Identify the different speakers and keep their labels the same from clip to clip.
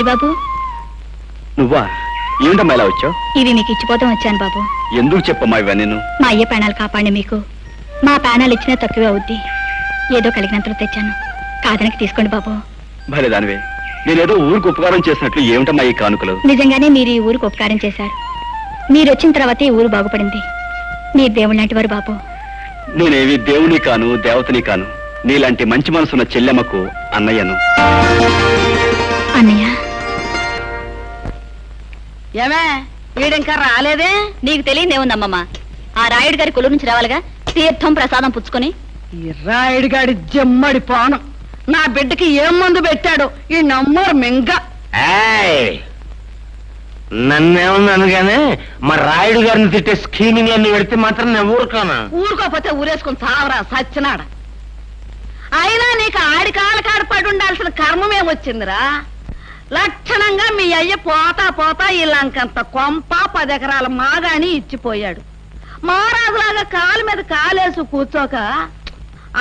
Speaker 1: హరిబాబు
Speaker 2: నువ్వా? ఏమిటమ్మా ఇలా వచ్చావు?
Speaker 1: ఇవి మీకు ఇచ్చిపోతాం వచ్చాను బాబు.
Speaker 2: ఎందుకు చెప్పమ్మా ఇవన్నీ నేను
Speaker 1: మా అయ్య ప్రాణాలు కాపాడి మీకు. మా ప్రాణాలు ఇచ్చినా తక్కువే అవుద్ది. ఏదో కలిగినంతలో తెచ్చాను. కాదనకి తీసుకోండి బాబు.
Speaker 2: భలే దానివే. నేనేదో ఊరికి ఉపకారం చేసినట్లు ఏమిటమ్మా ఈ కానుకలు?
Speaker 1: నిజంగానే మీరు ఈ ఊరికి ఉపకారం చేశారు. మీరు వచ్చిన తర్వాతే ఈ ఊరు బాగుపడింది. మీరు దేవుడు లాంటి వారు బాబు.
Speaker 2: నేనేవి దేవుని కాను దేవతని కాను. నీలాంటి మంచి మనసున్న చెల్లెమ్మకు అన్నయ్యను.
Speaker 3: ఏమే? వీడింకా రాలేదే?
Speaker 1: నీకు తెలియదేముందమ్మమ్మ ఆ రాయుడు గారి కొలు నుంచి రావాలిగా? తీర్థం ప్రసాదం పుచ్చుకొని?
Speaker 3: ఈ రాయుడిగాడి జమ్మడి పానం. నా బిడ్డకి ఏం మందు పెట్టాడు ఈ నమ్మరు మింగ.
Speaker 4: ఏయ్! నన్నేమన్నాను గానీ మా రాయుడు గారిని తిట్టే స్కీమింగ్ అన్ని పెడితే మాత్రం నేను ఊరుకోను.
Speaker 3: ఊరుకోపోతే ఊరేసుకుని చావరా సచ్చినాడ అయినా నీకు ఆడి కాళ్ళ కాడ పడి ఉండాల్సిన కర్మమేమొచ్చిందిరా? లక్షణంగా మీ అయ్య పోతా పోతా ఈ లంకంత కొంప పది ఎకరాల మాగాని ఇచ్చిపోయాడు. మహారాజులాగా కాలు మీద కాలేసి కూర్చోక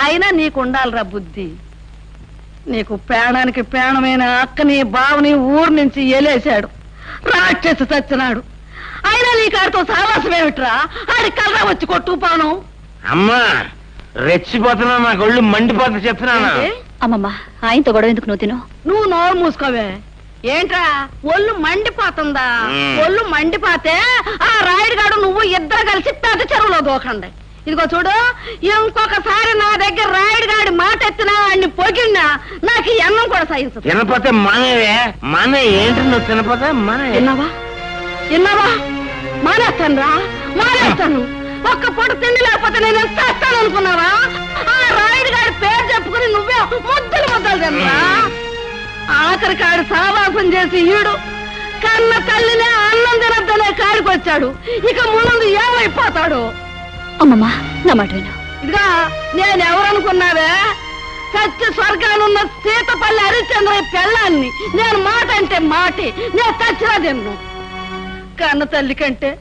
Speaker 3: అయినా నీకుండాలిరా బుద్ధి. నీకు పేణానికి పేణమైన అక్కని బావని ఊరు నుంచి ఎలేశాడు రాక్షసి చచ్చినాడు అయినా నీ కాడితో సావాసం ఏమిట్రా ఆడి కలరా వచ్చి కొట్టుకుపోను
Speaker 4: అమ్మా రెచ్చిపోతున్నా నా ఒళ్ళు మండిపోతా చెప్తున్నాను?
Speaker 1: అమ్మమ్మ ఆయనతో గొడవ ఎందుకు నువ్వు తిను?
Speaker 3: నువ్వు నోరు మూసుకోవే. ఏంట్రా? ఒళ్ళు మండిపోతుందా. ఒళ్ళు మండిపోతే ఆ రాయుడుగాడు నువ్వు ఇద్దరు కలిసి పెద్ద చెరువులో దూకండి. ఇదిగో చూడు ఇంకొకసారి నా దగ్గర రాయుడుగాడి మాట ఎత్తినా అన్ని పొగిడినా నాకు ఈ అన్నం కూడా సహించదు.
Speaker 4: తినపోతే మానేవే? మానే ఏంటి నువ్వు తినపోతే మానే
Speaker 3: విన్నావా విన్నావా మానేస్తాను రా మానేస్తాను. ఒక్క పూట తిండి లేకపోతే నేను ఎంత అనుకున్నావా? ఆ రాయుడు గారి పేరు చెప్పుకుని నువ్వే ముద్దలు ముద్దలు తినరా ఆఖరి కాడు సావాసం చేసి ఈడు కన్న తల్లినే అన్నం తినద్దనే కాడికి వచ్చాడు ఇక ముందు ఏమైపోతాడు?
Speaker 1: అమ్మమ్మ నా మాట విను.
Speaker 3: ఇదిగా నేను ఎవరనుకున్నావే సత్య స్వర్గానున్న సీతపల్లి హరిశ్చంద్ర పెళ్ళాన్ని నేను మాట అంటే మాటి నేను చచ్చినా తిన్ను. కన్న తల్లి కంటే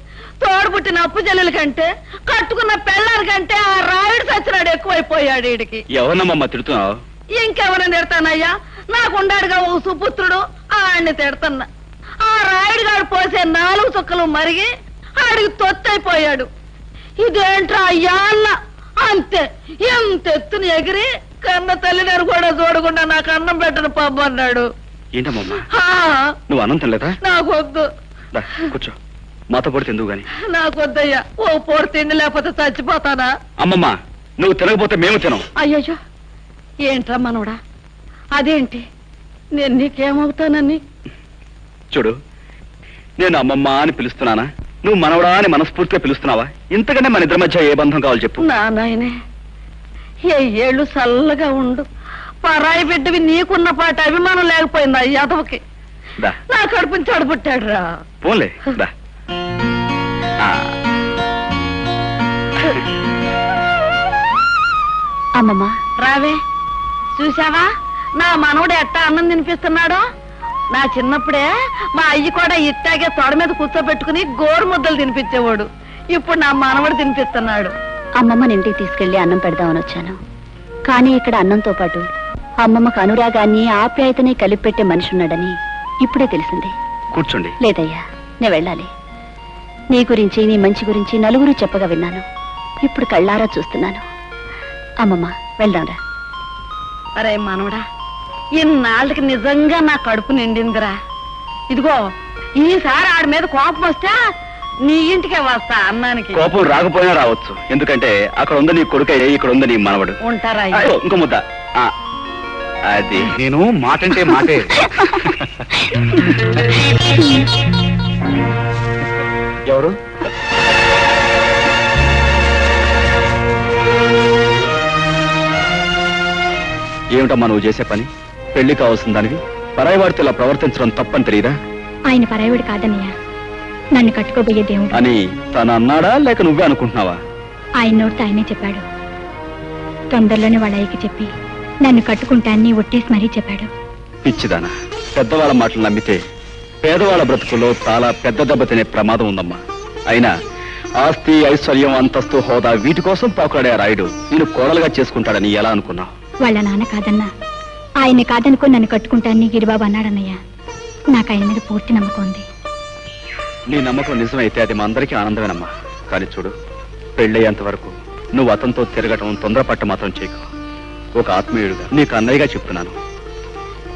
Speaker 3: తోడుపుట్టిన అప్పు చెల్లెల కంటే కట్టుకున్న పెళ్ళారి కంటే ఆ రాయుడు సచ్చినాడు ఎక్కువైపోయాడు వీడికి
Speaker 2: ఎవరినమ్మా తిడుతున్నావు?
Speaker 3: ఇంకెవరిని తిడతానయ్యా? నాకుండాడుగా ఓ సుపుత్రుడు ఆడిని తిడతన్నా. ఆ రాయుడు గారు పోసే నాలుగు చుక్కలు మరిగి ఆడికి తొత్తైపోయాడు. ఇదేంట్రా అయ్యా అన్న అంతే ఎంత ఎత్తున ఎగిరి కన్న తల్లిదారు కూడా చూడకుండా నాకు అన్నం పెట్టను పబ్బన్నాడు
Speaker 2: ఏంటమ్మమ్మా
Speaker 3: హా,
Speaker 2: నువ్వు అన్నం తినలేదా?
Speaker 3: నాకొద్దు.
Speaker 2: దా, కూర్చో. మాతో పడి తిందువు గాని.
Speaker 3: నాకొద్దయ్యా ఓ పూట తిండి లేకపోతే చచ్చిపోతానా?
Speaker 2: అమ్మమ్మ నువ్వు తినకపోతే మేము తినం.
Speaker 3: అయ్యయ్యో ఏంట్రా మనవడా అదేంటి? నేను నీకేమవుతానని?
Speaker 2: చూడు నేను అమ్మమ్మ అని పిలుస్తున్నానా? నువ్వు మనవడా అని మనస్ఫూర్తిగా పిలుస్తున్నావా? ఇంతకంటే మన ఇద్దరి మధ్య ఏ బంధం కావాలి చెప్పు.
Speaker 3: నా నాయనే ఏ ఏళ్ళు చల్లగా ఉండు. పరాయి బిడ్డవి నీకున్న పాట అభిమానం లేకపోయిందా యాదవకి.
Speaker 2: దా.
Speaker 3: నా కడుపుని చెడబుట్టాడు రా
Speaker 2: పోన్లే దా.
Speaker 1: అమ్మమ్మ
Speaker 3: రావే చూసావా నా మనవడు ఎట్టా అన్నం తినిపిస్తున్నాడో? నా చిన్నప్పుడే మా అయ్యి కూడా ఇట్టాగే తొడ మీద కూర్చోబెట్టుకుని గోరు ముద్దలు తినిపించేవాడు. ఇప్పుడు నా మనవడు తినిపిస్తున్నాడు.
Speaker 1: అమ్మమ్మని ఇంటికి తీసుకెళ్ళి అన్నం పెడదామని వచ్చాను. కానీ ఇక్కడ అన్నంతో పాటు అమ్మమ్మకు అనురాగాన్ని ఆప్యాయతని కలిపి పెట్టే మనిషి ఉన్నాడని ఇప్పుడే తెలిసింది.
Speaker 2: కూర్చోండి.
Speaker 1: లేదయ్యా నేను వెళ్ళాలి. నీ గురించి నీ మంచి గురించి నలుగురు చెప్పగా విన్నాను. ఇప్పుడు కళ్ళారా చూస్తున్నాను. అమ్మమ్మ వెళ్దాంరా.
Speaker 3: అరే మనవడా ఇన్నాళ్ళకి నిజంగా నా కడుపు నిండిందిరా. ఇదిగో ఈసారి ఆడి మీద కోపం వస్తే నీ ఇంటికే వస్తా అన్నానికి.
Speaker 2: కోపం రాకపోయినా రావచ్చు. ఎందుకంటే అక్కడ ఉంది నీ కొడుకయ్యే ఇక్కడ ఉంది నీ మనవడు.
Speaker 3: ఉంటారా
Speaker 2: అయ్యో, ఇంకో ముద్ద. ఆ, అది. నేను మాటంటే మాటే. ఎవరు? ఏమిటమ్మా నువ్వు చేసే పని? పెళ్ళి కావాల్సిన దానివి? పరాయి వాడితో ఇలా ప్రవర్తించడం తప్పని తెలియదా?
Speaker 1: ఆయన పరాయవుడు కాదన్నయ్య. నన్ను కట్టుకోబోయే దేవుడు.
Speaker 2: అని తను అన్నాడా లేక నువ్వే అనుకుంటున్నావా?
Speaker 1: ఆయన నోటితో ఆయనే చెప్పాడు. తొందరలోనే వాళ్ళ అయ్యకి చెప్పి నన్ను కట్టుకుంటాన్ని ఒట్టేసి మరీ చెప్పాడు.
Speaker 2: పిచ్చిదానా. పెద్దవాళ్ళ మాటలు నమ్మితే పేదవాళ్ళ బ్రతుకుల్లో చాలా పెద్ద దెబ్బ తినే ప్రమాదం ఉందమ్మా. అయినా ఆస్తి ఐశ్వర్యం అంతస్తు హోదా వీటి కోసం పాకులాడే రాయుడు నేను కోడలుగా చేసుకుంటాడని ఎలా అనుకున్నావు?
Speaker 1: వాళ్ళ నాన్న కాదన్నా. ఆయన్ని కాదనుకో నన్ను కట్టుకుంటాన్ని గిరిబాబు అన్నాడన్నయ్య నాకు ఆయన మీద పూర్తి నమ్మకం ఉంది
Speaker 2: నీ నమ్మకం నిజమైతే అది మా అందరికీ ఆనందమేనమ్మా కానీ చూడు పెళ్ళయ్యేంత వరకు నువ్వు అతనితో తిరగటం తొందరపట్ట మాత్రం చేయకు ఒక ఆత్మీయుడుగా నీకు అన్నయ్యగా చెప్తున్నాను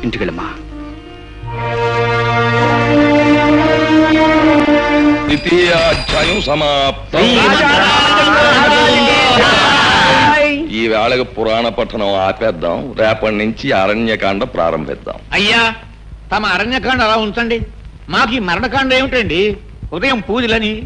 Speaker 2: ఇంటికెళ్ళమ్మా
Speaker 5: ద్వితీయాధ్యాయం సమాప్తం ఈ వేళకు పురాణ పఠనం ఆపేద్దాం. రేపటి నుంచి అరణ్యకాండ ప్రారంభిద్దాం.
Speaker 6: అయ్యా తమ అరణ్యకాండ అలా ఉంచండి. మాకు ఈ మరణకాండ ఏమిటండి? ఉదయం పూజలని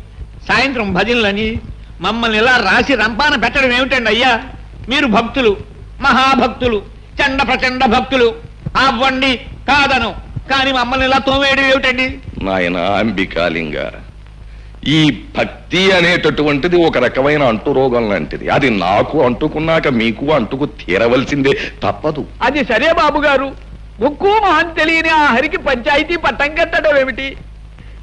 Speaker 6: సాయంత్రం భజనలని మమ్మల్ని ఇలా రాసి రంపాన పెట్టడం ఏమిటండి అయ్యా? మీరు భక్తులు మహాభక్తులు చండ ప్రచండ భక్తులు. అవ్వండి కాదను. కానీ మమ్మల్ని ఇలా తోమేయడం ఏమిటండి?
Speaker 5: నాయన అంబికాలింగ ఈ భక్తి అనేటటువంటిది ఒక రకమైన అంటురోగం లాంటిది. అది నాకు అంటుకున్నాక మీకు అంటుకు తీరవలసిందే తప్పదు.
Speaker 6: అది సరే బాబు గారు. ముక్కు మహం తెలియని ఆ హరికి పంచాయతీ పట్టం కట్టడం ఏమిటి?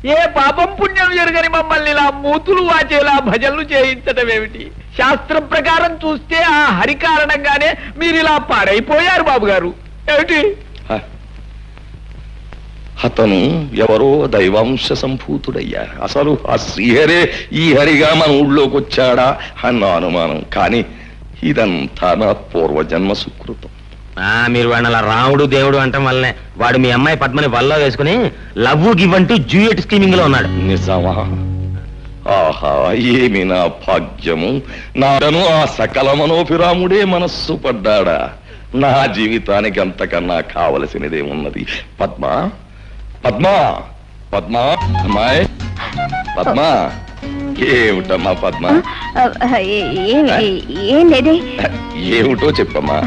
Speaker 6: ఏ పాపం పుణ్యం జరగని మమ్మల్ని ఇలా మూతులు వాచేలా భజనలు చేయించడం ఏమిటి? శాస్త్రం ప్రకారం చూస్తే ఆ హరి కారణంగానే మీరు ఇలా పాడైపోయారు బాబు గారు. ఏమిటి?
Speaker 5: అతను ఎవరో దైవాంశ సంభూతుడయ్యా అసలు ఆ శ్రీహరే ఈ హరిగా మన ఊళ్ళోకి వచ్చాడా అన్న అనుమానం. కానీ ఇదంతా నా పూర్వజన్మ సుకృతం.
Speaker 4: మీరు అలా రాముడు దేవుడు అంటాం వల్లనే. వాడు మీ అమ్మాయి పద్మని వల్ల వేసుకుని లవ్ గివ్ అంటూ జూయట్ స్కీమింగ్లో ఉన్నాడు.
Speaker 5: నిజమా? ఆహా ఏమి నా భాగ్యము? నాడను ఆ సకల మనోభిరాముడే మనస్సు పడ్డాడా? నా జీవితానికి అంతకన్నా కావలసినదేమున్నది? పద్మ? పద్మ. పద్మ అమ్మాయి. పద్మ. ఏమిటమ్మా పద్మ?
Speaker 1: ఏం లేదే
Speaker 5: ఏమిటో చెప్పమ్మా.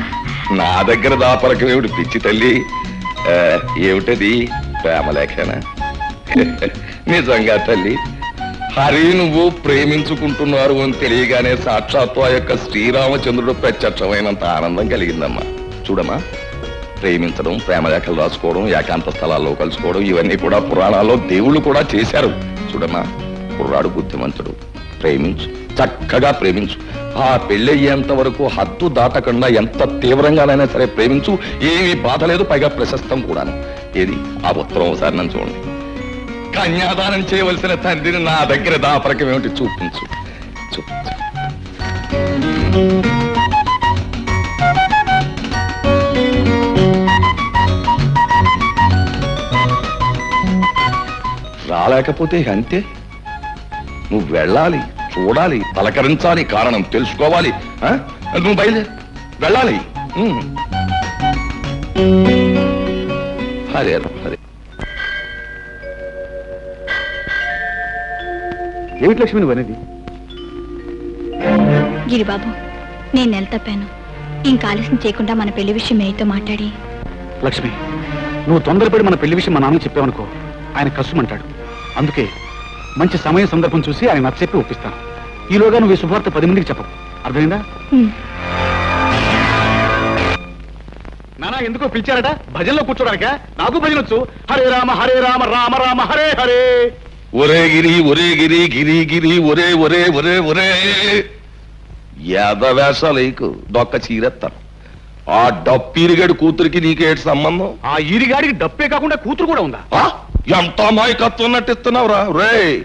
Speaker 5: నా దగ్గర దాపరకం ఏమిటి పిచ్చి తల్లి? ఆ, ఏమిటది? ప్రేమలేఖనా. నిజంగా తల్లి హరి నువ్వు ప్రేమించుకుంటున్నారు అని తెలియగానే సాక్షాత్తు ఆ యొక్క శ్రీరామచంద్రుడు ప్రత్యక్షమైనంత ఆనందం కలిగిందమ్మా. చూడమ్మా. ప్రేమించడం ప్రేమలేఖలు రాసుకోవడం ఏకాంత స్థలాల్లో కలుసుకోవడం ఇవన్నీ కూడా పురాణాల్లో దేవుళ్ళు కూడా చేశారు. చూడమ్మా కుర్రాడు బుద్ధిమంతుడు. ప్రేమించు చక్కగా ప్రేమించు. ఆ పెళ్ళయ్యేంత వరకు హద్దు దాటకుండా ఎంత తీవ్రంగానైనా సరే ప్రేమించు. ఏమీ బాధ లేదు పైగా ప్రశస్తం కూడాను. ఏది? ఆ ఉత్తరం ఒకసారి నన్ను చూడండి. కన్యాదానం చేయవలసిన తండ్రిని నా దగ్గర దాపరకం ఏమిటి? చూపించు. చూపించు. రాలేకపోతే అంతే. నువ్వు వెళ్ళాలి చూడాలి పలకరించాలి కారణం తెలుసుకోవాలి? నువ్వు బయలుదేరి. వెళ్ళాలి. అదే అదే
Speaker 2: ఏమిటి లక్ష్మి నువ్వు అనేది?
Speaker 1: గిరిబాబు నేను నెల తప్పాను. ఇంకా ఆలస్యం చేయకుండా మన పెళ్ళి విషయం మేయతో మాట్లాడి.
Speaker 2: లక్ష్మి నువ్వు తొందరపడి మన పెళ్ళి విషయం మా నాన్నకి చెప్పావనుకో ఆయన కష్టమంటాడు అందుకే మంచి సమయ సందర్భం చూసి ఆయన నచ్చచెప్పి ఒప్పిస్తాను. ఈలోగా నువ్వు ఈ శుభార్త పది మందికి చెప్పవు అర్థమైందా?
Speaker 1: "ఉమ్,
Speaker 2: నానా ఎందుకో పిలిచారట? భజనలో కూర్చోడానిక? నాకు భజన వచ్చు. హరే రామ హరే రామ రామ రామ హరే హరే.
Speaker 5: ఒరే గిరి ఒరే గిరి గిరి గిరి ఒరే ఒరే ఒరే ఒరే. యాదవేషాలేకు దొక్క చీరెత్తాను ఆ డప్పీరిగడి కూతురికి నీకేటి సంబంధం?
Speaker 2: ఆ ఈరిగాడికి డప్పే కాకుండా కూతురు కూడా ఉందా?
Speaker 5: ఆ? ఎంత అమాయకత్వం నటిస్తున్నావురా? రే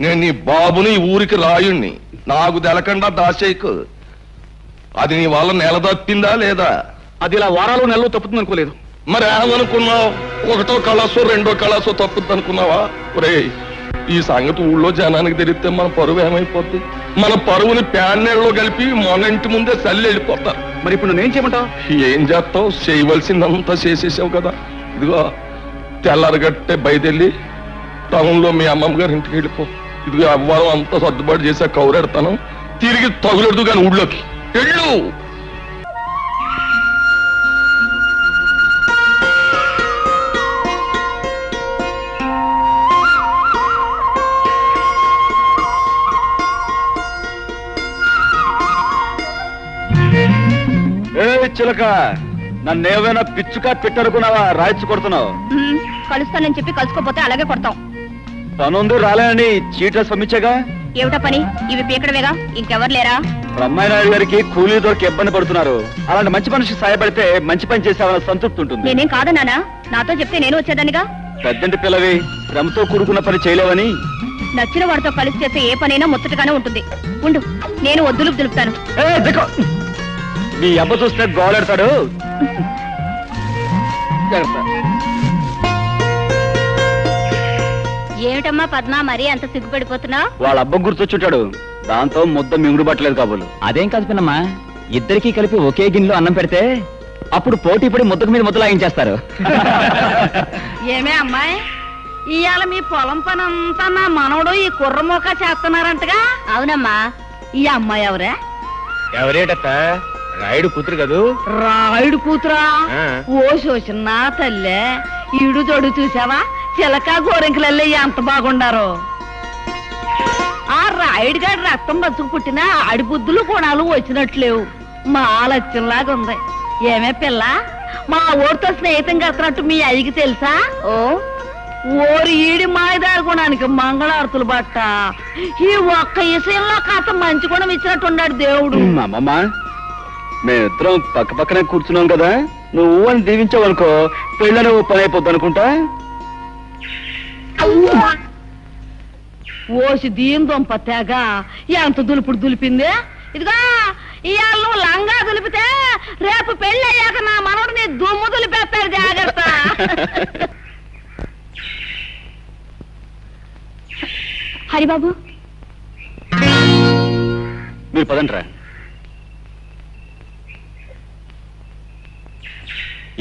Speaker 5: నేను నీ బాబుని ఊరికి రాయుణ్ణి. నాకు తెలకుండా దాచేయకు అది నీ వల్ల నెల తప్పిందా లేదా?
Speaker 2: అది ఇలా వారాలు నెలలో తప్పుతుంది అనుకోలేదు.
Speaker 5: మరి ఏమనుకున్నావు? ఒకటో కళాసో రెండో కళాసో తప్పుద్ది అనుకున్నావా? ఒరే ఈ సంగతి ఊళ్ళో జనానికి తెలిస్తే మన పరువు ఏమైపోద్ది? మన పరువుని ప్యాన్నెళ్ళలో కలిపి మన ఇంటి ముందే చల్లి వెళ్ళిపోతారు.
Speaker 2: మరి ఇప్పుడు నేనేం చేయమంటావు?
Speaker 5: ఏం చేస్తావు? చేయవలసిందంతా చేసేసావు కదా. ఇదిగో తెల్లారగట్టే బయదెళ్ళి టౌన్లో మీ అమ్మమ్మ గారి ఇంటికి వెళ్ళిపో. ఇదిగో అవ్వాలం అంతా సర్దుబాటు చేసా కౌరెడతాను తిరిగి తగులెడదు కానీ ఊళ్ళోకి. వెళ్ళు!
Speaker 2: ఏ చిలక నన్ను ఏమైనా పిచ్చుకా పెట్టనుకున్నావా? రాయిచ్చు కొడుతున్నావు.
Speaker 1: "ఉమ్, కలుస్తానని చెప్పి కలుసుకోపోతే అలాగే కొడతాం.
Speaker 2: పనుంది రాలేని చీట సమ్మించగా
Speaker 1: ఏమిటా పని? ఇవి పీకడమేగా? ఇంకెవరు లేరా?
Speaker 2: బ్రహ్మాయి నాయుడు గారికి కూలీ దొరికి ఇబ్బంది పడుతున్నారు. అలాంటి మంచి మనిషికి సాయపడితే మంచి పని చేసావన్న సంతృప్తి ఉంటుంది.
Speaker 1: నేనేం కాదన్నానా నాతో చెప్తే నేను వచ్చేదానిగా?
Speaker 2: పెద్దంటి పిల్లవి శ్రమతో కూడుకున్న పని చేయలేవని.
Speaker 1: నచ్చిన వాడితో కలిసి చేసే ఏ పనైనా ముచ్చటగానే ఉంటుంది. ఉండు నేను వద్దులు దులుపుతాను.
Speaker 2: మీ అబ్బ చూస్తే గోలెడతాడు. జాగ్రత్త.
Speaker 1: ఏమిటమ్మా పద్మ మరీ అంత సిగ్గుపడిపోతున్నావు?
Speaker 2: వాళ్ళ అబ్బ గుర్తొచ్చుంటాడు. దాంతో ముద్ద మింగుడు పట్టలేదు కాబోలు.
Speaker 7: అదేం కాదు పిన్నమ్మా ఇద్దరికి కలిపి ఒకే గిన్నెలో అన్నం పెడితే అప్పుడు పోటీ పడి ముద్దకు మీద ముద్ద లాగించేస్తారు.
Speaker 3: ఏమే అమ్మాయి ఇవాళ మీ పొలం పని అంతా నా మనవడు ఈ కుర్రమోక చేస్తున్నారంటగా?
Speaker 1: అవునమ్మా.
Speaker 3: ఈ అమ్మాయి ఎవరే?
Speaker 4: ఎవరేటత్త? రాయుడు కూతురు కదూ?
Speaker 3: రాయుడు కూతురా. ఓ శోషన్న తల్లే ఈడు జోడు చూసావా? చిలక గోరెంకలల్లే ఎంత బాగుండారో. ఆ రాయుడు గారి రక్తం బతుకు పుట్టిన ఆడి బుద్ధులు గుణాలు వచ్చినట్లేవు. మా లక్ష్యంలాగా ఉంది. ఏమే పిల్ల? మా ఊరితో స్నేహితం కట్టినట్టు మీ అయ్యకి తెలుసా?
Speaker 1: ఓ
Speaker 3: ఓరి ఈడి మాయదారి గుణానికి మంగళారతులు బట్ట ఈ ఒక్క విషయంలో కాస్త మంచి గుణం ఇచ్చినట్టు ఉన్నాడు దేవుడు.
Speaker 2: ఉమ్, అమ్మమ్మ. మేమిద్దరం పక్క పక్కనే కూర్చున్నాం కదా. నువ్వు అని దీవించావనుకో పెళ్ళని ఓ పని అయిపోద్ది అనుకుంటా?
Speaker 3: ఓసి దీని దొంప తెగ. ఎంత దులుపుడు దులిపింది? ఇదిగా ఇవాళ నువ్వు లంగా దులిపితే రేపు పెళ్ళి అయ్యాక నా మనవడు నీ దుమ్ము దులిపేస్తాడు జాగ్రత్త.
Speaker 1: హరిబాబు.
Speaker 2: మీరు పదంట్రా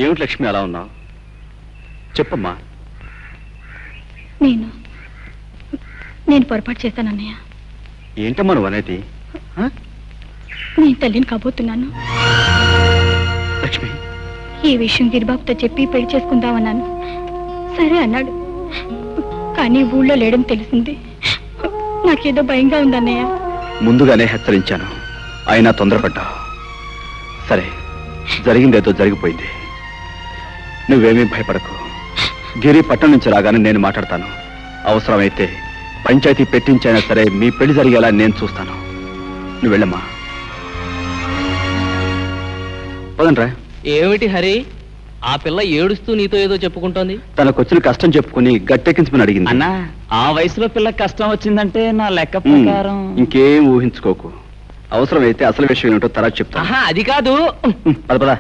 Speaker 2: ఏమిటి లక్ష్మి అలా ఉన్నావు? చెప్పమ్మా.
Speaker 1: నేను. నేను పొరపాటు చేశాను అన్నయ్య.
Speaker 2: ఏంటమ్మా నువ్వు అనేది?
Speaker 1: నేను తల్లిని కాబోతున్నాను.
Speaker 2: లక్ష్మి.
Speaker 1: ఈ విషయం గిరిబాబుతో చెప్పి పెళ్ళి చేసుకుందామన్నాను. సరే అన్నాడు. కానీ ఊళ్ళో లేడని తెలిసింది. నాకేదో భయంగా ఉందన్నయ్య
Speaker 2: ముందుగానే హెచ్చరించాను. అయినా తొందరపడ్డావు సరే జరిగిందేదో జరిగిపోయింది. నువ్వేమీ భయపడకు. గిరి పట్టణం నుంచి రాగానే నేను మాట్లాడతాను. అవసరమైతే పంచాయతీ పెట్టించైనా సరే మీ పెళ్ళి జరిగేలా నేను చూస్తాను. నువ్వు వెళ్ళమ్మా. పదండ్రా
Speaker 7: ఏమిటి హరి? ఆ పిల్ల ఏడుస్తూ నీతో ఏదో చెప్పుకుంటోంది.
Speaker 2: తనకొచ్చిన కష్టం చెప్పుకుని గట్టెక్కించమని అడిగింది.
Speaker 7: అన్నా ఆ వయసులో పిల్ల కష్టం వచ్చిందంటే నా లెక్క ప్రకారం.
Speaker 2: ఇంకేం ఊహించుకోకు. అవసరమైతే అసలు విషయం ఏంటో తర్వాత చెప్తాను.
Speaker 7: ఆహా అది కాదు.
Speaker 2: ఉమ్, పద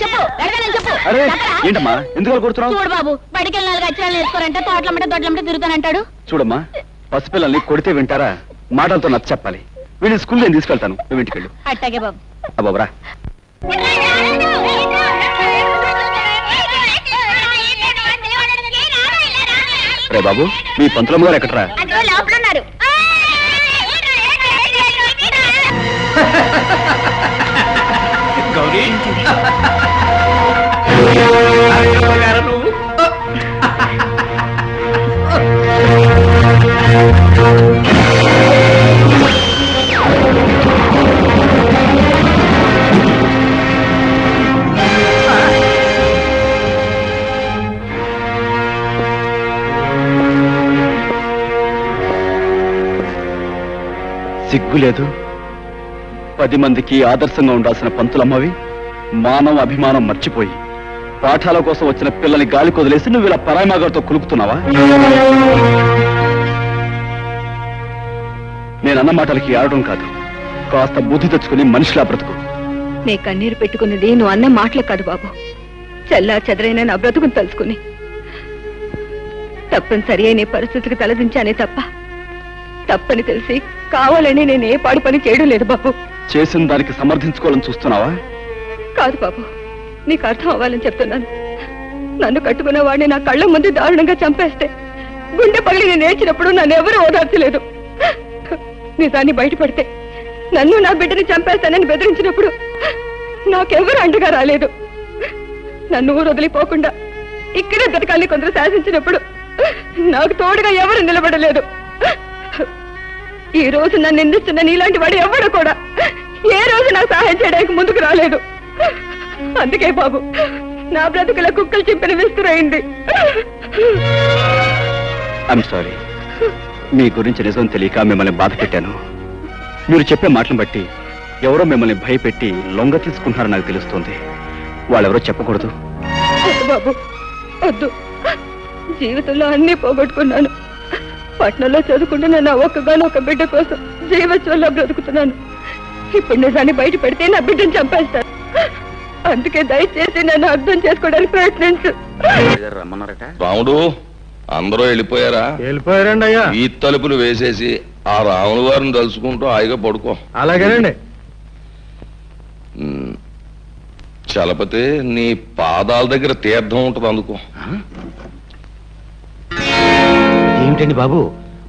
Speaker 2: పద అరే ఏంటమ్మా? ఎందుకు అలా కూర్చున్నావు
Speaker 1: చూడు బాబు బడికి వెళ్ళి నాలుగు అక్షరాలు నేర్చుకోరంటే తోటలమ్మట దొడ్లమ్మట తిరుగుతానంటాడు.
Speaker 2: చూడమ్మా పసిపిల్లల్ని కొడితే వింటారా? మాటలతో నచ్చ చెప్పాలి. వీళ్ళని స్కూల్ నేను తీసుకెళ్తాను. నువ్వు ఇంటికి వెళ్ళు.
Speaker 1: అట్టాగే బాబు.
Speaker 2: అబ్బాబరా రే. బాబు మీ పంతులమ్మ గారు ఎక్కడరా?
Speaker 1: లోపల ఉన్నారు
Speaker 6: సిగ్గులేదు.
Speaker 2: సిగ్గు లేదు పది మందికి ఆదర్శంగా ఉండాల్సిన పంతులమ్మవి మానవ అభిమానం మర్చిపోయి పాఠాల కోసం వచ్చిన పిల్లని గాలి కొదిలేసి నువ్వు ఇలా పరాయిమాగారితో కులుకుతున్నావా నేనన్న మాటలకి ఆడడం కాదు. కాస్త బుద్ధి తెచ్చుకుని మనిషిలా బ్రతుకు.
Speaker 1: నీ కన్నీరు పెట్టుకున్నది నువ్వు అన్న మాటలు కాదు బాబు. చల్లా చెదరైన నా బ్రతుకుని తలుచుకుని. తప్పనిసరి అయిన పరిస్థితికి తలదించానే తప్ప తప్పని తెలిసి కావాలని నేను ఏ పాడు పని చేయడం లేదు బాబు.
Speaker 2: చేసిన దానికి సమర్థించుకోవాలని చూస్తున్నావా?
Speaker 1: కాదు బాబు. నీకు అర్థం అవ్వాలని చెప్తున్నాను. నన్ను కట్టుకున్న వాడిని నా కళ్ళ ముందు దారుణంగా చంపేస్తే గుండె పగిలి నేను ఏడ్చినప్పుడు నన్ను ఎవరూ ఓదార్చలేదు. నిజాన్ని బయటపడితే నన్ను నా బిడ్డని చంపేస్తానని బెదిరించినప్పుడు నాకెవరు అండగా రాలేదు. నన్ను ఊరు వదిలిపోకుండా ఇక్కడే బ్రతకాలని కొందరు శాసించినప్పుడు నాకు తోడుగా ఎవరు నిలబడలేదు. ఈ రోజు నన్ను నిందిస్తున్న నీలాంటి వాడు ఎవడు కూడా ఏ రోజు నాకు సహాయం చేయడానికి ముందుకు రాలేదు. అందుకే బాబు నా బ్రతుకుల కుక్కలు చింపిన విస్తురైంది
Speaker 2: ఐఎమ్ సారీ మీ గురించి నిజం తెలియక మిమ్మల్ని బాధ పెట్టాను. మీరు చెప్పే మాటలను బట్టి ఎవరో మిమ్మల్ని భయపెట్టి లొంగ తీసుకుంటున్నారని నాకు తెలుస్తోంది. వాళ్ళెవరో చెప్పకూడదు.
Speaker 1: బాబు వద్దు. జీవితంలో అన్ని పోగొట్టుకున్నాను. పట్నంలో చదువుకుంటున్న నా ఒక బిడ్డ కోసం జీవత్వంలో బ్రతుకుతున్నాను. ఇప్పుడు నిజాన్ని బయట పెడితే నా బిడ్డను చంపేస్తాను. అందుకే దయచేసి నన్ను అర్థం చేసుకోవడానికి ప్రయత్నించు.
Speaker 2: రమ్మన్నారట.
Speaker 5: రాముడు అందరూ వెళ్ళిపోయారా?
Speaker 8: వెళ్ళిపోయారండి అయ్యా.
Speaker 5: ఈ తలుపులు వేసేసి ఆ రాముల వారిని తలుచుకుంటూ హాయిగా పడుకో.
Speaker 8: అలాగేనండి.
Speaker 5: చలపతి నీ పాదాల దగ్గర తీర్థం ఉంటుంది అందుకో.
Speaker 4: ఏమిటండి బాబు?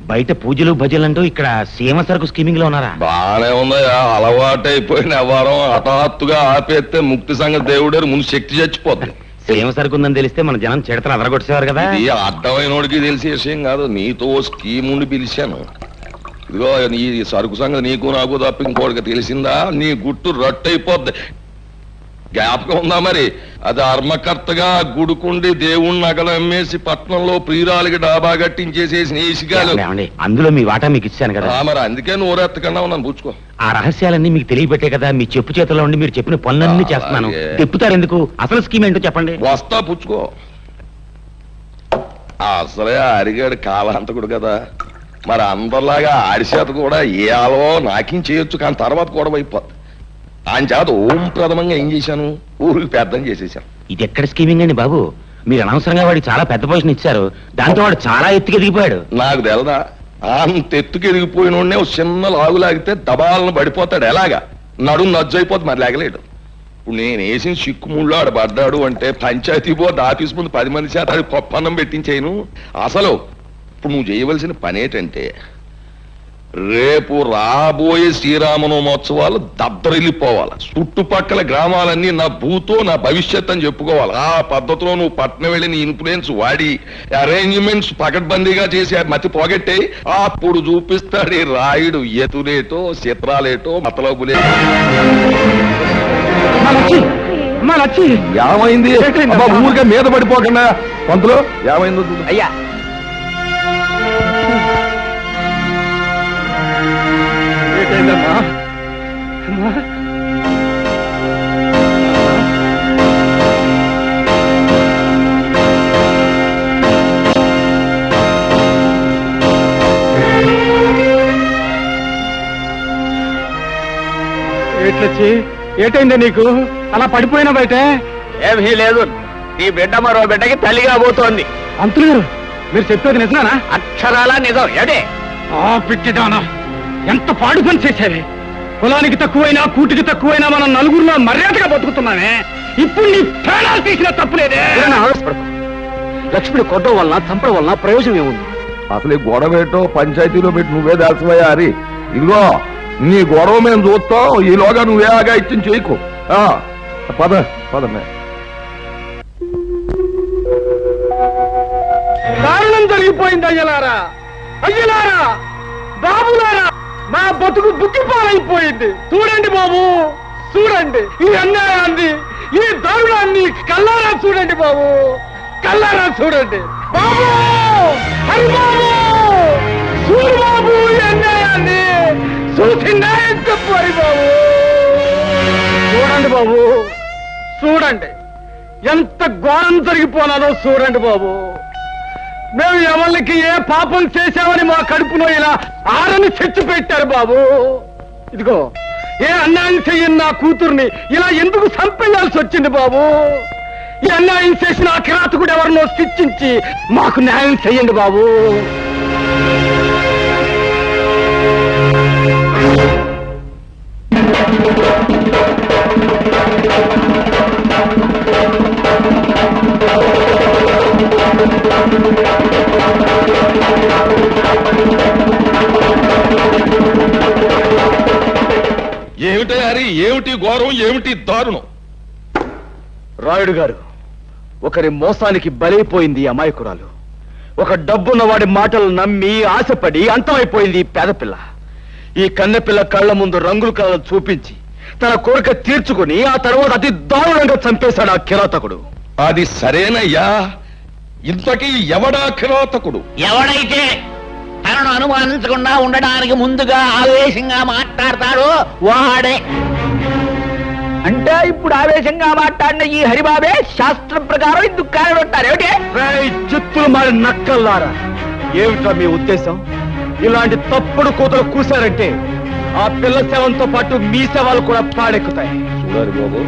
Speaker 4: బయట పూజలు భజనలు అంటూ ఇక్కడ సీమ సరుకు స్కీమింగ్లో ఉన్నారా?
Speaker 5: బానే ఉందయ్యా అలవాటైపోయిన వ్యవహారం హఠాత్తుగా ఆపేస్తే ముక్తి సంగతి దేవుడారు ముందు శక్తి చచ్చిపోద్ది.
Speaker 4: సీమ సరుకు ఉందని తెలిస్తే మన జనం చిడతలు అదరగొట్టేవారు కదా?
Speaker 5: ఇది అర్థమైనోడికి తెలిసే విషయం కాదు నీతో స్కీమ్ ఉండి పిలిచాను. ఇదిగో నీ సరుకు సంగతి నీకు నాకు తప్ప ఇంకోటికి తెలిసిందా? నీ గుట్టు రట్టయిపోద్ది జ్ఞాపకం ఉందా మరి? అది అర్మకర్తగా గుడుకుండి దేవుణ్ణి నగలు అమ్మేసి పట్నంలో ప్రియురాలికి డాబా కట్టించేసేసి
Speaker 4: ఏమండి అందులో మీ వాటా మీకు ఇచ్చాను కదా.
Speaker 5: మరి అందుకే నోరెత్తకుండా ఉన్నాను పుచ్చుకో
Speaker 4: ఆ రహస్యాలన్నీ మీకు తెలియబెట్టే కదా మీ చెప్పు చేతిలో ఉండి మీరు చెప్పిన పనులన్నీ చేస్తున్నాను.
Speaker 5: అలాగే.
Speaker 4: తిప్పుతారు ఎందుకు? అసలు స్కీమ్ ఏంటో చెప్పండి.
Speaker 5: వస్తా పుచ్చుకో అసలే అరిగాడు కాలాంతకుడు కదా. మరి అందరిలాగా ఆడి చేత కూడా ఏ ఆలో నాకేం చేయొచ్చు కానీ తర్వాత కూడా అయిపోద్ది ఆయన చేత ఓం ప్రథమంగా ఏం చేశాను? ఊరికి పెద్దం చేసేసాను
Speaker 4: ఇది ఎక్కడ స్కీమింగ్ అండి బాబు? మీరు అనవసరంగా వాడికి చాలా పెద్ద పొజిషన్ ఇచ్చారు. దాంతో వాడు చాలా ఎత్తుకి ఎదిగిపోయాడు
Speaker 5: నాకు తెలదా అంత ఎత్తుకు ఎదిగిపోయిన ఓ చిన్న లాగు లాగితే దబాలను పడిపోతాడు. ఎలాగా? నడుము నజ్జైపోద్ది మరి లేగలేడు. ఇప్పుడు నేను వేసిన చిక్కుముళ్ళు ఆడ పడ్డాడు అంటే పంచాయతీ బోర్డు ఆఫీస్ ముందు పది మంది చేత అది పప్పన్నం పెట్టించేయను. అసలు ఇప్పుడు నువ్వు చేయవలసిన పని ఏంటంటే రేపు రాబోయే శ్రీరామనవమోత్సవాలు దద్దరిల్లిపోవాలి. చుట్టుపక్కల గ్రామాలన్నీ నా భూతో నా భవిష్యత్ అని చెప్పుకోవాలి. ఆ పద్ధతిలో నువ్వు పట్నం వెళ్ళి నీ ఇన్ఫ్లుయెన్స్ వాడి అరేంజ్మెంట్స్ పకడ్బందీగా చేసి మతి పోగొట్టే అప్పుడు చూపిస్తాడు ఈ రాయుడు ఎతులేటో చిత్రాలేటో మతలబులే
Speaker 8: మా లచ్చి మా లచ్చి
Speaker 5: ఏమైంది? ఊరికే మీద పడిపోకుండా. పంతులు ఏమైందో?
Speaker 7: అయ్యా
Speaker 8: ఏంటమ్మా అమ్మా ఏట్లొచ్చి ఏటైంది నీకు? అలా పడిపోయినా బయట?
Speaker 7: ఏమీ లేదు. నీ బిడ్డ మరో బిడ్డకి తల్లిగా పోతోంది.
Speaker 8: అంతులు గారు మీరు చెప్పేది నిజమేనా?
Speaker 7: అక్షరాల నిజం. ఏడే?
Speaker 8: ఆ పిచ్చిదానా ఎంత పాడు పని చేశావే? కులానికి తక్కువైనా కూటికి తక్కువైనా మనం నలుగురిలో మర్యాదగా బతుకుతున్నామే. ఇప్పుడు నీ ప్రాణాలు తీసిన తప్పులేదే
Speaker 2: లక్ష్మిని కొట్టడం వలన చంపడం వలన ప్రయోజనం ఏముంది?
Speaker 5: అసలు ఈ గొడవ ఏంటో పంచాయతీలో పెట్టి నువ్వే దాల్సిపోయా హరి. ఇదిగో నీ గొడవ మేము చూస్తాం. ఈలోగా నువ్వే ఆగా ఇచ్చిన చేయకు. ఆ, పద పద మే.
Speaker 8: దారుణం జరిగిపోయింది అయ్యలారా. అయ్యలారా బాబులారా. మా బతుకు బుక్కిపాలైపోయింది. చూడండి బాబు చూడండి. ఈ అన్యాయాన్ని ఈ దారుణాన్ని కల్లారా చూడండి బాబు. కల్లారా చూడండి. బాబు! హరి బాబు! చూడు బాబు ఈ అన్యాయాన్ని. చూసి న్యాయం చెప్పు హరి బాబు. చూడండి బాబు చూడండి. ఎంత ఘోరం జరిగిపోనాదో చూడండి బాబు. మేము ఎవరికి ఏ పాపం చేశామని మా కడుపులో ఇలా ఆరని చచ్చి పెట్టారు బాబు. ఇదిగో ఏ అన్యాయం చెయ్యని నా కూతుర్ని ఇలా ఎందుకు సంపెళ్ళాల్సి వచ్చింది బాబు? ఈ అన్యాయం చేసిన ఆ కిరాతకుడు ఎవరినో శిక్షించి మాకు న్యాయం చెయ్యండి బాబు.
Speaker 5: ఏమిటి ఘోరం ఏమిటి దారుణం?
Speaker 2: రాయుడు గారు ఒకరి మోసానికి బలైపోయింది ఈ అమాయకురాలు. ఒక డబ్బున్న వాడి మాటలు నమ్మి ఆశపడి అంతమైపోయింది ఈ పేదపిల్ల. ఈ కన్నెపిల్ల కళ్ళ ముందు రంగుల కళ్ళను చూపించి తన కోరిక తీర్చుకుని ఆ తర్వాత అతి దారుణంగా చంపేశాడు ఆ కిరాతకుడు.
Speaker 5: అది సరేనయ్యా. ఇంతకీ ఎవడా కిరాతకుడు?
Speaker 6: ఎవడైతే తనను అనుమానించకుండా ఉండడానికి ముందుగా ఆవేశంగా మాట్లాడతాడో వాడే. అంటే ఇప్పుడు ఆవేశంగా మాట్లాడిన ఈ హరిబాబే శాస్త్రం ప్రకారం ఇందుకు కారణం ఉంటారు ఏమిటి?
Speaker 8: రేయ్, చిత్తులు మారి నక్కల్లారా? ఏమిట్రా మీ ఉద్దేశం? ఇలాంటి తప్పుడు కూతలు కూశారంటే ఆ పిల్ల శవంతో పాటు మీ శవాలు కూడా పాడెక్కుతాయి.
Speaker 5: చూడాలి బాబు.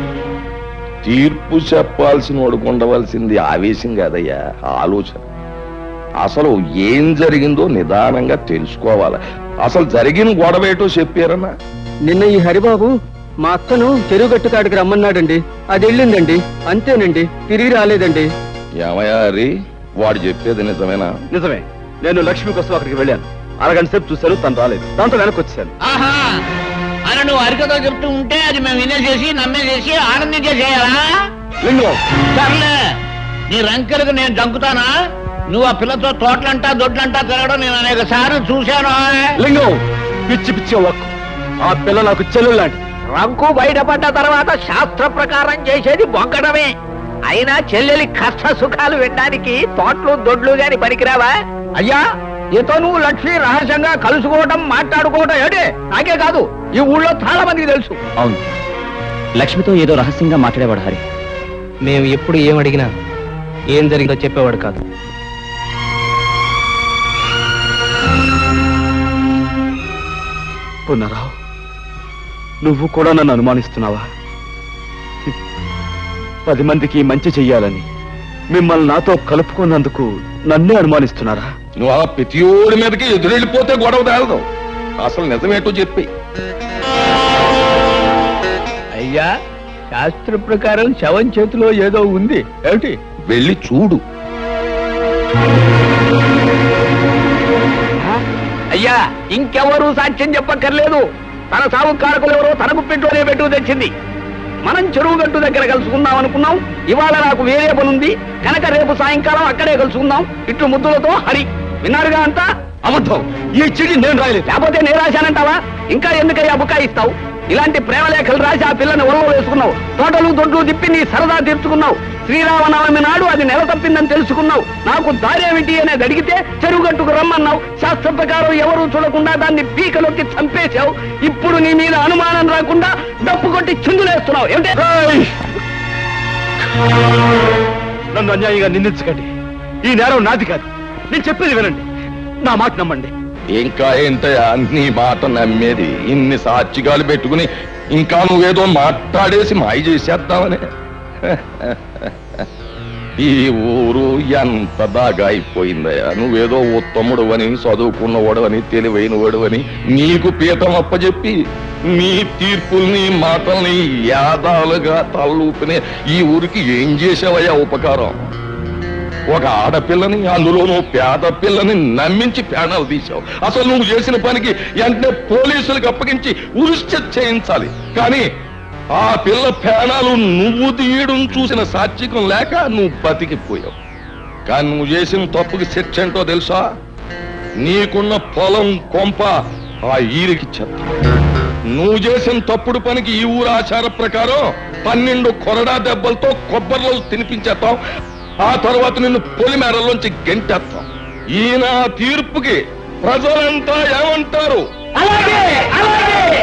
Speaker 5: తీర్పు చెప్పాల్సిన వాడికి ఉండవలసింది ఆవేశం కాదయ్యా ఆలోచన. అసలు ఏం జరిగిందో నిదానంగా తెలుసుకోవాలి. అసలు జరిగిన గొడవ ఏటో చెప్పారన్నా?
Speaker 8: నిన్న ఈ హరిబాబు మా అక్కను చెరువు గట్టు కాడికి రమ్మన్నాడండి. అది వెళ్ళిందండి. అంతేనండి. తిరిగి రాలేదండి.
Speaker 5: ఏమయ్యా హరి? వాడు చెప్పేది నిజమేనా?
Speaker 2: నిజమే. నేను లక్ష్మి కోసం అక్కడికి వెళ్ళాను. అరగంట సేపు చూశాను తను రాలేదు. దాంతో వెనక్కి వచ్చాను
Speaker 6: ఆహా! అని నువ్వు అరికతో చెప్తూ ఉంటే అది మేము వినేసేసి నమ్మేసేసి ఆనందించేసేయాలా? సర్లే నీ రంకెలకు నేను దంకుతానా నువ్వు ఆ పిల్లతో తోటలంటా దొడ్లంటా తిరగడం నేను అనేక సార్లు చూశాను
Speaker 2: లింగం పిచ్చి పిచ్చి ఒక్కు ఆ పిల్ల నాకు చెల్లెలు లాంటిది
Speaker 6: రంకు బయటపడ్డ తర్వాత శాస్త్ర ప్రకారం చేసేది బొంకడమే అయినా చెల్లెలి కష్ట సుఖాలు వినడానికి తోటలు దొడ్లు గాని పనికిరావా? అయ్యా ఇతో నువ్వు లక్ష్మి రహస్యంగా కలుసుకోవటం మాట్లాడుకోవటం ఏడే నాకే కాదు ఈ ఊళ్ళో చాలా మందికి తెలుసు.
Speaker 7: అవును. లక్ష్మితో ఏదో రహస్యంగా మాట్లాడేవాడు హరి.
Speaker 9: మేము ఎప్పుడు ఏం అడిగినా ఏం జరిగిందో చెప్పేవాడు కాదు.
Speaker 2: పునరావు నువ్వు కూడా నన్ను అనుమానిస్తున్నావా. పది మందికి మంచి చెయ్యాలని మిమ్మల్ని నాతో కలుపుకున్నందుకు నన్నే అనుమానిస్తున్నారా?
Speaker 5: నువ్వు ఆ ప్రతియోడి మీదకి ఎదురెళ్ళిపోతే గొడవ తేలదు. అసలు నిజమేటో చెప్పి.
Speaker 6: అయ్యా శాస్త్ర ప్రకారం శవం చేతిలో ఏదో ఉంది. ఏమిటి?
Speaker 5: వెళ్ళి చూడు.
Speaker 6: అయ్యా ఇంకెవరూ సాక్ష్యం చెప్పక్కర్లేదు. తన సాగు కారకులు ఎవరో తనకు గుప్పింట్లోనే పెట్టు తెచ్చింది. మనం చెరువు గట్టు దగ్గర కలుసుకుందాం అనుకున్నాం. ఇవాళ నాకు వేరే పనుంది. కనుక రేపు సాయంకాలం అక్కడే కలుసుకుందాం. ఇట్లు ముద్దులతో హరి. విన్నారుగా అంతా?
Speaker 2: అబద్ధం. ఈ చిడి నేను రాయలేదు.
Speaker 6: లేకపోతే నేను రాశానంటావా? ఇంకా ఎందుకయ్యా బుకాయిస్తావు? ఇలాంటి ప్రేమలేఖలు రాసి ఆ పిల్లని ఒళ్ళో వేసుకున్నావు. తోటలు దొడ్లు తిప్పి నీ సరదా తీర్చుకున్నావు. శ్రీరామనవమి నాడు అది నెల తప్పిందని తెలుసుకున్నావు. నాకు దారేమిటి అనేది అడిగితే చెరువుగట్టుకు రమ్మన్నావు. శాస్త్ర ప్రకారం ఎవరూ చూడకుండా దాన్ని పీకలోకి చంపేశావు. ఇప్పుడు నీ మీద అనుమానం రాకుండా డప్పు కొట్టి చిందులేస్తున్నావు. ఏమిటే?
Speaker 2: నన్ను అన్యాయంగా నిందించకండి. ఈ నేరం నాది కాదు. నేను చెప్పేది వినండి. నా మాట నమ్మండి.
Speaker 5: ఇంకా ఏంటయ్యా నీ మాట నమ్మేది. ఇన్ని సాక్షిగాలు పెట్టుకుని ఇంకా నువ్వేదో మాట్లాడేసి మాయ చేసేద్దామని. ఈ ఊరు ఎంత దాగా అయిపోయిందయ్యా నువ్వేదో ఉత్తముడు అని చదువుకున్నవాడు అని తెలివైనవాడు అని నీకు పీఠం అప్పచెప్పి నీ తీర్పుల్ని మాటల్ని యాదాలుగా తలూపినే ఈ ఊరికి ఏం చేసావయ్యా ఉపకారం? ఒక ఆడపిల్లని అందులోనూ పేద పిల్లని నమ్మించి ప్రాణాలు తీశావు. అసలు నువ్వు చేసిన పనికి వెంటనే పోలీసులకు అప్పగించి ఉరిశ్చ చేయించాలి. కానీ ఆ పిల్ల ప్రాణాలు నువ్వు తీయడం చూసిన సాత్వికం లేక నువ్వు బతికిపోయావు. కానీ నువ్వు చేసిన తప్పుకి శిక్ష ఏంటో తెలుసా? నీకున్న పొలం కొంప ఆ ఈరికి చెత్త నువ్వు చేసిన తప్పుడు పనికి ఈ ఊరు ఆచార ప్రకారం పన్నెండు కొరడా దెబ్బలతో కొబ్బరిలో తినిపించేస్తాం ఆ తర్వాత నిన్ను పొలిమేరలోంచి గెంటేస్తాం. ఈయన తీర్పుకి ప్రజలంతా ఏమంటారు?
Speaker 6: అలాగే అలాగే!